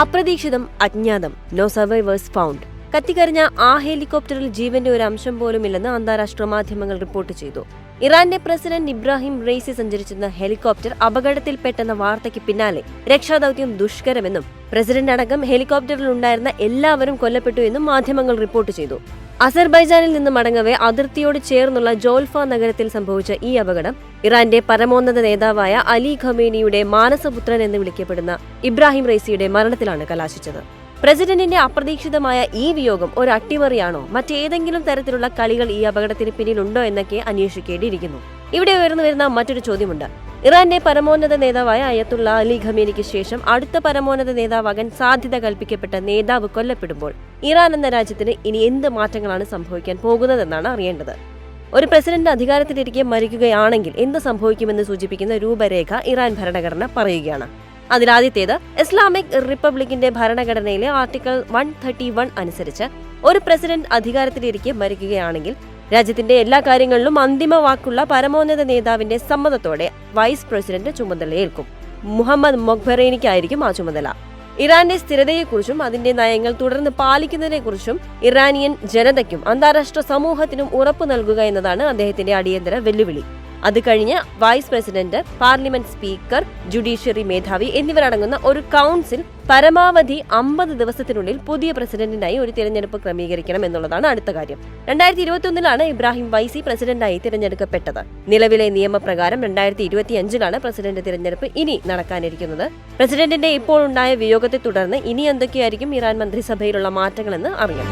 അപ്രതീക്ഷിതം അജ്ഞാതം. No survivors found കത്തിക്കരിഞ്ഞ ആ ഹെലികോപ്റ്ററിൽ ജീവന്റെ ഒരു അംശം പോലുമില്ലെന്ന് അന്താരാഷ്ട്ര മാധ്യമങ്ങൾ റിപ്പോർട്ട് ചെയ്തു. ഇറാന്റെ പ്രസിഡന്റ് ഇബ്രാഹിം റെയ്സി സഞ്ചരിച്ചിരുന്ന ഹെലികോപ്റ്റർ അപകടത്തിൽപ്പെട്ടെന്ന വാർത്തയ്ക്ക് പിന്നാലെ രക്ഷാദൌത്യം ദുഷ്കരമെന്നും പ്രസിഡന്റ് അടക്കം ഹെലികോപ്റ്ററിൽ ഉണ്ടായിരുന്ന എല്ലാവരും കൊല്ലപ്പെട്ടു എന്നും മാധ്യമങ്ങൾ റിപ്പോർട്ട് ചെയ്തു. അസർബൈജാനിൽ നിന്ന് മടങ്ങവെ അതിർത്തിയോട് ചേർന്നുള്ള ജോൽഫ നഗരത്തിൽ സംഭവിച്ച ഈ അപകടം ഇറാന്റെ പരമോന്നത നേതാവായ അലി ഖമേനിയുടെ മാനസപുത്രൻ എന്ന് വിളിക്കപ്പെടുന്ന ഇബ്രാഹിം റൈസിയുടെ മരണത്തിലാണ് കലാശിച്ചത്. പ്രസിഡന്റിന്റെ അപ്രതീക്ഷിതമായ ഈ വിയോഗം ഒരു അട്ടിമറിയാണോ മറ്റേതെങ്കിലും തരത്തിലുള്ള കളികൾ ഈ അപകടത്തിന് പിന്നിലുണ്ടോ എന്നൊക്കെ അന്വേഷിക്കേണ്ടിയിരിക്കുന്നു. ഇവിടെ ഉയർന്നു വരുന്ന മറ്റൊരു ചോദ്യമുണ്ട്. ഇറാന്റെ പരമോന്നത നേതാവായ അയത്തുള്ള അലി ഖമേനിക്ക് ശേഷം അടുത്ത പരമോന്നത നേതാവാകാൻ സാധ്യത കൽപ്പിക്കപ്പെട്ട നേതാവ് കൊല്ലപ്പെടുമ്പോൾ ഇറാൻ എന്ന രാജ്യത്തിന് ഇനി എന്ത് മാറ്റങ്ങളാണ് സംഭവിക്കാൻ പോകുന്നതെന്നാണ് അറിയേണ്ടത്. ഒരു പ്രസിഡന്റ് അധികാരത്തിലിരിക്കെ മരിക്കുകയാണെങ്കിൽ എന്ത് സംഭവിക്കുമെന്ന് സൂചിപ്പിക്കുന്ന രൂപരേഖ ഇറാൻ ഭരണഘടന പറയുകയാണ്. അതിലാദ്യത്തേത് ഇസ്ലാമിക് റിപ്പബ്ലിക്കിന്റെ ഭരണഘടനയിലെ ആർട്ടിക്കിൾ വൺ തേർട്ടി വൺ അനുസരിച്ച് ഒരു പ്രസിഡന്റ് അധികാരത്തിലിരിക്കെ മരിക്കുകയാണെങ്കിൽ രാജ്യത്തിന്റെ എല്ലാ കാര്യങ്ങളിലും അന്തിമ വാക്കുള്ള പരമോന്നത നേതാവിന്റെ സമ്മതത്തോടെ വൈസ് പ്രസിഡന്റ് ചുമതലയേൽക്കും മുഹമ്മദ് മൊഖ്ബറേനിക്കായിരിക്കും ആ ചുമതല. ഇറാന്റെ സ്ഥിരതയെക്കുറിച്ചും അതിന്റെ നയങ്ങൾ തുടർന്ന് പാലിക്കുന്നതിനെക്കുറിച്ചും ഇറാനിയൻ ജനതയ്ക്കും അന്താരാഷ്ട്ര സമൂഹത്തിനും ഉറപ്പു നൽകുക എന്നതാണ് അദ്ദേഹത്തിന്റെ അടിയന്തര വെല്ലുവിളി. അത് കഴിഞ്ഞ് vice president parliament speaker judiciary മേധാവി എന്നിവരടങ്ങുന്ന ഒരു കൗൺസിൽ പരമാവധി അമ്പത് ദിവസത്തിനുള്ളിൽ പുതിയ പ്രസിഡന്റിനായി ഒരു തിരഞ്ഞെടുപ്പ് ക്രമീകരിക്കണം എന്നുള്ളതാണ് അടുത്ത കാര്യം. രണ്ടായിരത്തി ഇരുപത്തിയൊന്നിലാണ് ഇബ്രാഹിം വൈസി പ്രസിഡന്റായി തിരഞ്ഞെടുക്കപ്പെട്ടത്. നിലവിലെ നിയമപ്രകാരം രണ്ടായിരത്തി ഇരുപത്തിയഞ്ചിലാണ് പ്രസിഡന്റ് തിരഞ്ഞെടുപ്പ് ഇനി നടക്കാനിരിക്കുന്നത്. പ്രസിഡന്റിന്റെ ഇപ്പോഴുണ്ടായ വിയോഗത്തെ തുടർന്ന് ഇനി എന്തൊക്കെയായിരിക്കും ഇറാൻ മന്ത്രിസഭയിലുള്ള മാറ്റങ്ങളെന്ന് അറിയാം.